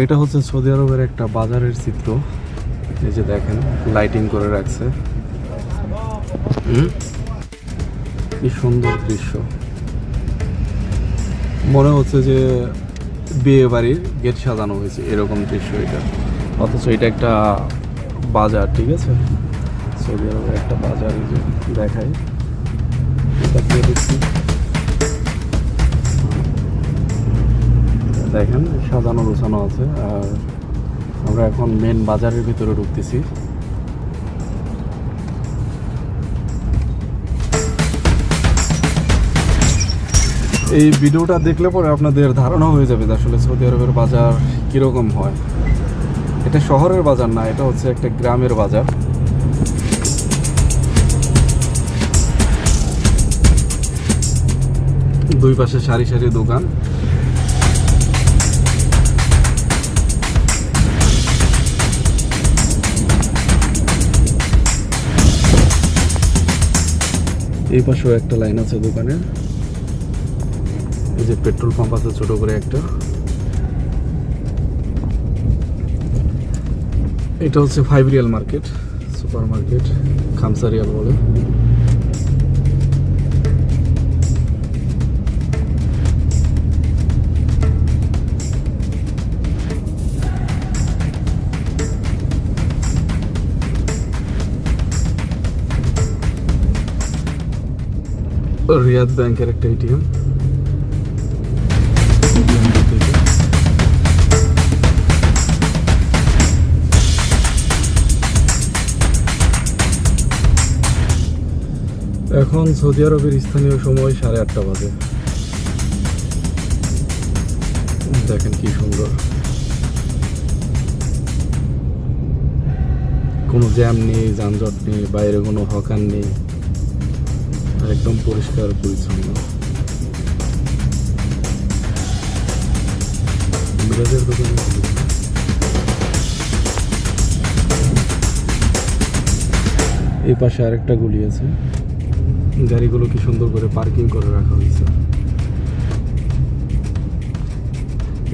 এটা হচ্ছে সৌদি আরবের একটা বাজারের চিত্র। এই যে দেখেন লাইটিং করে রাখছে? কি সুন্দর দৃশ্য। মনে হচ্ছে যে বিয়ে বাড়ির গেট সাজানো হয়েছে, এরকম দৃশ্য এটা। অথচ এটা একটা বাজার, ঠিক আছে? সৌদি আরবের একটা বাজার দেখায় এটা দেখেন, সাজানো গোছানো আছে, আর আমরা এখন মেন বাজারের ভিতরে ঢুকতেছি। এই ভিডিওটা দেখলে পরে আপনাদের ধারণা হয়ে যাবে যে আসলে সৌদি আরবের বাজার কীরকম হয়। এটা শহরের বাজার না, এটা হচ্ছে একটা গ্রামের বাজার। দুই পাশে সারি সারি দোকান। এই পাশেও একটা লাইন আছে দোকানের এই যে পেট্রোল পাম্প আছে ছোট করে একটা। এটা হচ্ছে ফাইভ রিয়াল মার্কেট সুপার মার্কেট খামসা রিয়াল বলে। রিয়াদ ব্যাংকের একটা এটিএম। এখন সৌদি আরবের স্থানীয় সময় সাড়ে আটটা বাজে। দেখেন কি সুন্দর। কোনো জ্যাম নেই, যানজট নেই, বাইরে কোনো হকার নেই। একদম পরিষ্কার, পরিচ্ছন্ন। মিরাজের দোকানে এই পাশে আরেকটা গলি আছে। গাড়িগুলো কি সুন্দর করে পার্কিং করে রাখা হয়েছে।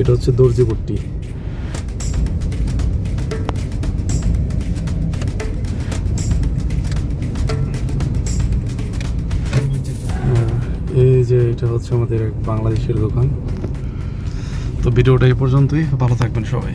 এটা হচ্ছে দর্জিপট্টি। যে এটা হচ্ছে আমাদের এক বাংলাদেশের দোকান। তো ভিডিওটা এই পর্যন্তই। ভালো থাকবেন সবাই।